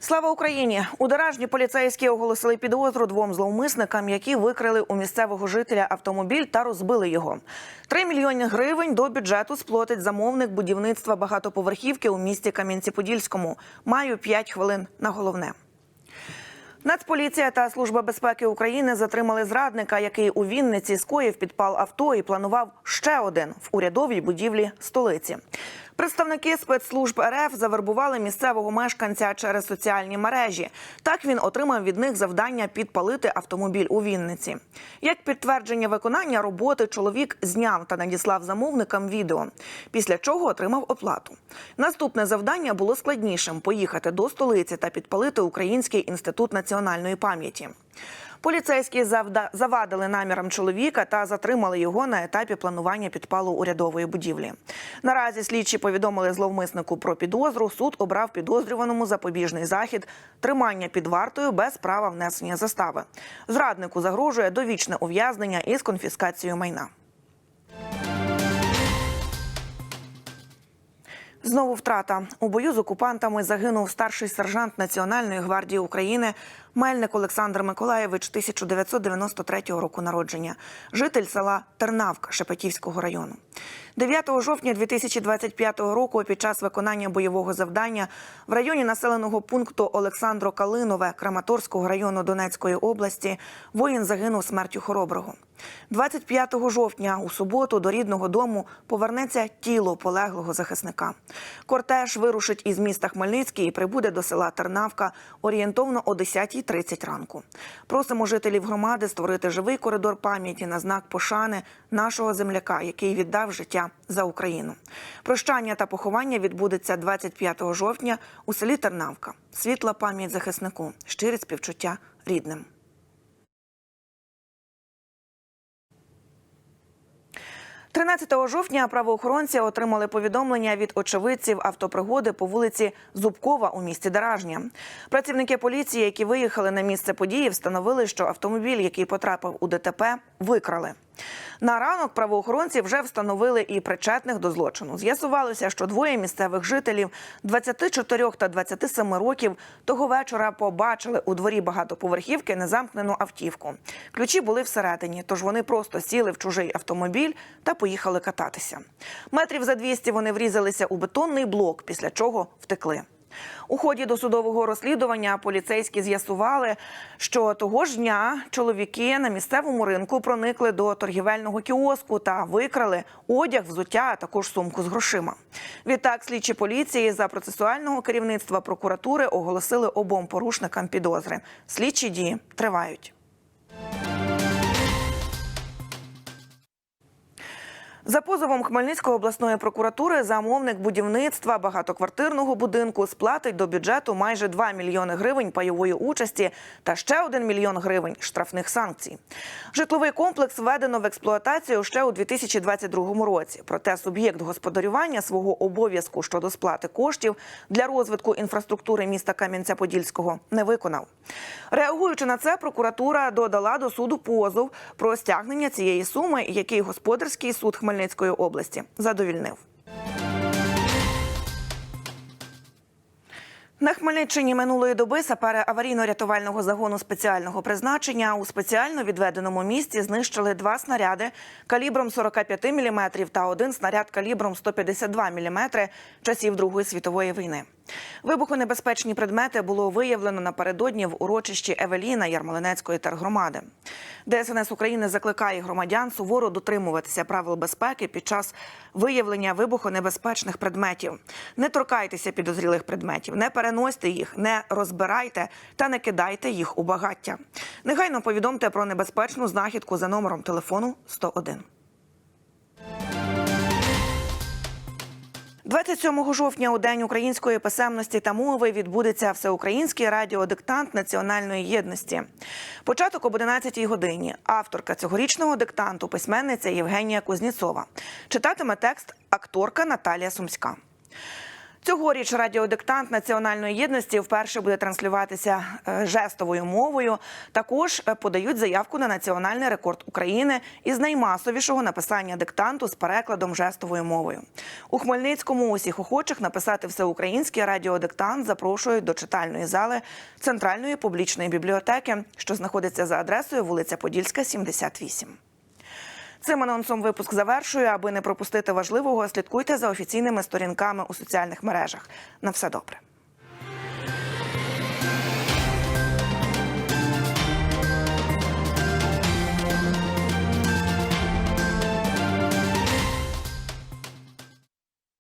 Слава Україні! У Деражні поліцейські оголосили підозру двом зловмисникам, які викрили у місцевого жителя автомобіль та розбили його. Три мільйони гривень до бюджету сплатить замовник будівництва багатоповерхівки у місті Кам'янці-Подільському. Маю п'ять хвилин на головне. Нацполіція та служба безпеки України затримали зрадника, який у Вінниці скоїв підпал авто і планував ще один в урядовій будівлі столиці. Представники спецслужб РФ завербували місцевого мешканця через соціальні мережі. Так він отримав від них завдання підпалити автомобіль у Вінниці. Як підтвердження виконання роботи, чоловік зняв та надіслав замовникам відео, після чого отримав оплату. Наступне завдання було складнішим поїхати до столиці та підпалити Український інститут національної пам'яті. Поліцейські завадили намірам чоловіка та затримали його на етапі планування підпалу урядової будівлі. Наразі слідчі повідомили зловмиснику про підозру. Суд обрав підозрюваному запобіжний захід тримання під вартою без права внесення застави. Зраднику загрожує довічне ув'язнення із конфіскацією майна. Знову втрата у бою з окупантами загинув старший сержант Національної гвардії України Мельник Олександр Миколаєвич 1993 року народження, житель села Тернавка Шепетівського району. 9 жовтня 2025 року під час виконання бойового завдання в районі населеного пункту Олександро Калинове Краматорського району Донецької області воїн загинув смертю хороброго. 25 жовтня у суботу до рідного дому повернеться тіло полеглого захисника. Кортеж вирушить із міста Хмельницький і прибуде до села Тернавка орієнтовно о 10.30 ранку. Просимо жителів громади створити живий коридор пам'яті на знак пошани нашого земляка, який віддав життя за Україну. Прощання та поховання відбудеться 25 жовтня у селі Тернавка. Світла пам'ять захиснику, щирі співчуття рідним. – 13 жовтня правоохоронці отримали повідомлення від очевидців автопригоди по вулиці Зубкова у місті Даражня. Працівники поліції, які виїхали на місце події, встановили, що автомобіль, який потрапив у ДТП, викрали. На ранок правоохоронці вже встановили і причетних до злочину. З'ясувалося, що двоє місцевих жителів 24 та 27 років того вечора побачили у дворі багатоповерхівки незамкнену автівку. Ключі були всередині, тож вони просто сіли в чужий автомобіль та поїхали кататися. Метрів за 200 вони врізалися у бетонний блок, після чого втекли. У ході досудового розслідування поліцейські з'ясували, що того ж дня чоловіки на місцевому ринку проникли до торгівельного кіоску та викрали одяг, взуття, а також сумку з грошима. Відтак, слідчі поліції за процесуального керівництва прокуратури оголосили обом порушникам підозри. Слідчі дії тривають. За позовом Хмельницької обласної прокуратури замовник будівництва багатоквартирного будинку сплатить до бюджету майже 2 мільйони гривень пайової участі та ще 1 мільйон гривень штрафних санкцій. Житловий комплекс введено в експлуатацію ще у 2022 році. Проте суб'єкт господарювання свого обов'язку щодо сплати коштів для розвитку інфраструктури міста Кам'янця-Подільського не виконав. Реагуючи на це, прокуратура додала до суду позов про стягнення цієї суми, який господарський суд Хмельницької області задовільнив. На Хмельниччині минулої доби сапери аварійно-рятувального загону спеціального призначення у спеціально відведеному місці знищили два снаряди калібром 45 мм та один снаряд калібром 152 мм часів Другої світової війни. Вибухонебезпечні предмети було виявлено напередодні в урочищі Евеліна Ярмолинецької тергромади. ДСНС України закликає громадян суворо дотримуватися правил безпеки під час виявлення вибухонебезпечних предметів. Не торкайтеся підозрілих предметів, не переносьте їх, не розбирайте та не кидайте їх у багаття. Негайно повідомте про небезпечну знахідку за номером телефону 101. 27 жовтня у День української писемності та мови відбудеться всеукраїнський радіодиктант національної єдності. Початок об 11 годині. Авторка цьогорічного диктанту письменниця Євгенія Кузніцова. Читатиме текст акторка Наталія Сумська. Цьогоріч радіодиктант національної єдності вперше буде транслюватися е, жестовою мовою. Також е, подають заявку на національний рекорд України із наймасовішого написання диктанту з перекладом жестовою мовою. У Хмельницькому усіх охочих написати всеукраїнський радіодиктант запрошують до читальної зали Центральної публічної бібліотеки, що знаходиться за адресою вулиця Подільська, 78. Цим анонсом випуск завершую. Аби не пропустити важливого, слідкуйте за офіційними сторінками у соціальних мережах. На все добре.